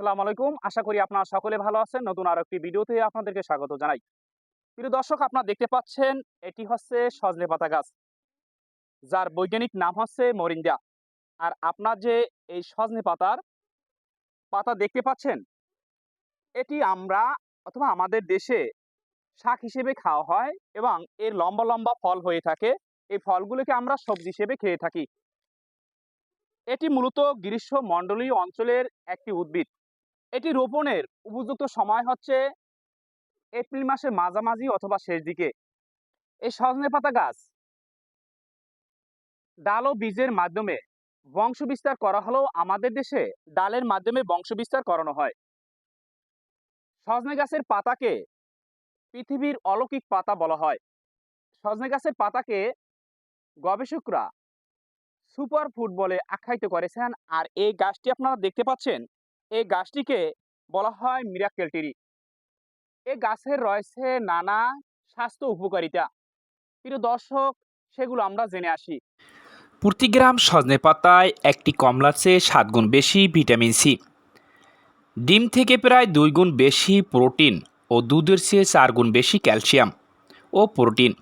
সালাম আলাইকুম। আশা করি আপনারা সকলে ভালো আছেন। নতুন আরও একটি ভিডিওতে আপনাদেরকে স্বাগত জানাই। প্রিয় দর্শক, আপনারা দেখতে পাচ্ছেন, এটি হচ্ছে সজনে পাতা গাছ, যার বৈজ্ঞানিক নাম হচ্ছে মরিন্দা আর আপনার যে এই সজনে পাতার পাতা দেখতে পাচ্ছেন, এটি আমরা অথবা আমাদের দেশে শাক হিসেবে খাওয়া হয় এবং এর লম্বা লম্বা ফল হয়ে থাকে। এই ফলগুলোকে আমরা সবজি হিসেবে খেয়ে থাকি। এটি মূলত গ্রীষ্মমণ্ডলীয় অঞ্চলের একটি উদ্ভিদ। এটি রোপণের উপযুক্ত সময় হচ্ছে এপ্রিল মাসের মাঝামাঝি অথবা শেষ দিকে। এই সজনে পাতা গাছ ডাল ও বীজের মাধ্যমে বংশ বিস্তার করা হলেও আমাদের দেশে ডালের মাধ্যমে বংশ বিস্তার করানো হয়। সজনে গাছের পাতাকে পৃথিবীর অলৌকিক পাতা বলা হয়। সজনে গাছের পাতাকে গবেষকরা সুপার ফুড বলে আখ্যায়িত করেছেন। আর এই গাছটি আপনারা দেখতে পাচ্ছেন এই গাছটিকে বলা হয় মিরাক্কেল ট্রি এই গাছের রয়েছে নানা স্বাস্থ্য উপকারিতা। প্রিয় দর্শক, সেগুলো আমরা জেনে আসি। প্রতি গ্রাম সজনে পাতায় একটি কমলার চেয়ে সাত গুণ বেশি ভিটামিন সি। ডিম থেকে প্রায় দুই গুণ বেশি প্রোটিন ও দুধের চেয়ে চার গুণ বেশি ক্যালসিয়াম ও প্রোটিন।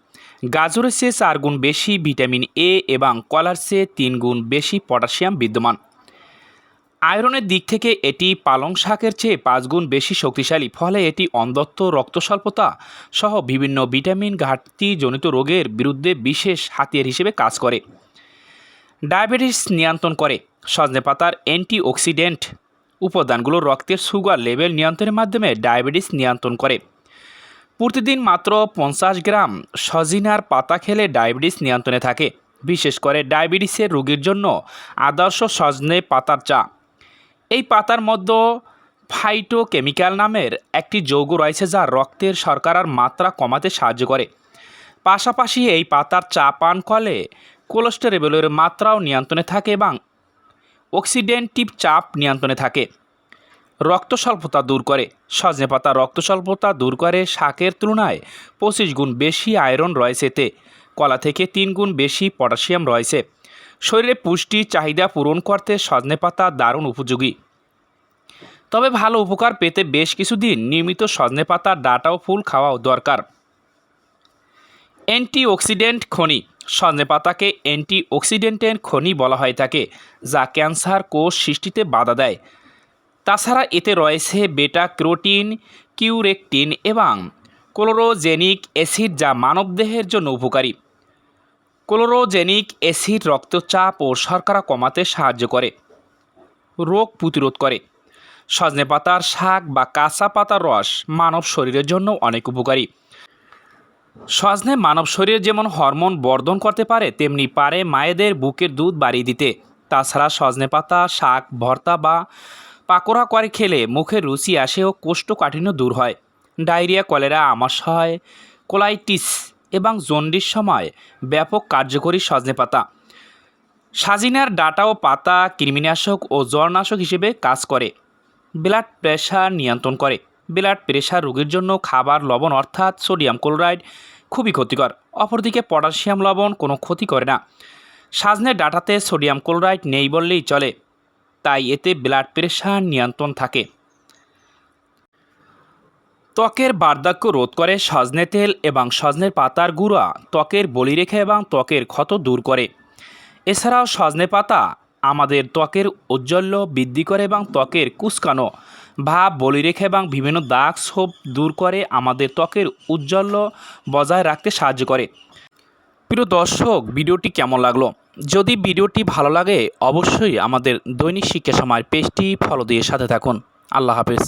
গাজরের চেয়ে চার গুণ বেশি ভিটামিন এ এবং কলার চেয়ে তিন গুণ বেশি পটাশিয়াম বিদ্যমান। আয়রনের দিক থেকে এটি পালং শাকের চেয়ে পাঁচ গুণ বেশি শক্তিশালী, ফলে এটি অন্ধত্ব, রক্তস্বল্পতা সহ বিভিন্ন ভিটামিন ঘাটতিজনিত রোগের বিরুদ্ধে বিশেষ হাতিয়ার হিসেবে কাজ করে। ডায়াবেটিস নিয়ন্ত্রণ করে। সজনে পাতার অ্যান্টিঅক্সিডেন্ট উপাদানগুলো রক্তের সুগার লেভেল নিয়ন্ত্রণের মাধ্যমে ডায়াবেটিস নিয়ন্ত্রণ করে। প্রতিদিন মাত্র পঞ্চাশ গ্রাম সজিনার পাতা খেলে ডায়াবেটিস নিয়ন্ত্রণে থাকে। বিশেষ করে ডায়াবেটিসের রোগীর জন্য আদর্শ সজনে পাতার চা। এই পাতার মধ্যে ফাইটোকেমিক্যাল নামের একটি যৌগ রয়েছে যা রক্তের শর্করার মাত্রা কমাতে সাহায্য করে। পাশাপাশি এই পাতার চা পান করলে কোলেস্টেরলের মাত্রাও নিয়ন্ত্রণে থাকে এবং অক্সিডেন্টিভ চাপ নিয়ন্ত্রণে থাকে। রক্ত স্বল্পতা দূর করে। সজনে পাতা রক্ত স্বল্পতা দূর করে। শাকের তুলনায় পঁচিশ গুণ বেশি আয়রন রয়েছে এতে। কলা থেকে তিন গুণ বেশি পটাশিয়াম রয়েছে। শরীরে পুষ্টি চাহিদা পূরণ করতে সজনে পাতা দারুণ উপযোগী। তবে ভালো উপকার পেতে বেশ কিছুদিন নিয়মিত সজনে পাতা, ডাটা ও ফুল খাওয়াও দরকার। অ্যান্টিঅক্সিডেন্ট খনি। সজনে পাতাকে অ্যান্টিঅক্সিডেন্টের খনি বলা হয়ে থাকে, যা ক্যান্সার কোষ সৃষ্টিতে বাধা দেয়। তাছাড়া এতে রয়েছে বেটা ক্রোটিন, কিউরেকটিন এবং ক্লোরোজেনিক অ্যাসিড, যা মানবদেহের জন্য উপকারী। ক্লোরোজেনিক অ্যাসিড রক্তচাপ ও শর্করা কমাতে সাহায্য করে, রোগ প্রতিরোধ করে। সজনে পাতার শাক বা কাঁচা পাতার রস মানব শরীরের জন্য অনেক উপকারী। সজনে মানব শরীরে যেমন হরমোন বর্ধন করতে পারে, তেমনি পারে মায়েদের বুকের দুধ বাড়িয়ে দিতে। তাছাড়া সজনে পাতা, শাক, ভর্তা বা পাকোড়া করে খেলে মুখের রুচি আসে ও কোষ্ঠকাঠিন্য দূর হয়। ডায়রিয়া, কলেরা, আমাশয়, কোলাইটিস এবং জন্ডিস সময় ব্যাপক কার্যকরী সজনে পাতা সাজিনার ডাটা ও পাতা কৃমিনাশক ও জ্বরনাশক হিসেবে কাজ করে। ব্লাড প্রেশার নিয়ন্ত্রণ করে। ব্লাড প্রেশার রোগীর জন্য খাবার লবণ অর্থাৎ সোডিয়াম ক্লোরাইড খুবই ক্ষতিকর। অপরদিকে পটাশিয়াম লবণ কোনো ক্ষতি করে না। সাজনের ডাটাতে সোডিয়াম ক্লোরাইড নেই বললেই চলে, তাই এতে ব্লাড প্রেশার নিয়ন্ত্রণ থাকে। ত্বকের বার্ধক্য রোধ করে সজনে তেল এবং সজনের পাতার গুঁড়া ত্বকের বলি রেখে এবং ত্বকের ক্ষত দূর করে। এছাড়াও সজনে পাতা আমাদের ত্বকের ঔজ্জ্বল্য বৃদ্ধি করে এবং ত্বকের কুচকানো ভাব বলি রেখে এবং বিভিন্ন দাগ ছোপ দূর করে আমাদের ত্বকের উজ্জ্বল্য বজায় রাখতে সাহায্য করে। প্রিয় দর্শক, ভিডিওটি কেমন লাগল? যদি ভিডিওটি ভালো লাগে, অবশ্যই আমাদের দৈনিক শিক্ষা সময় পেজটি ফলো দিয়ে সাথে থাকুন। আল্লাহ হাফেজ।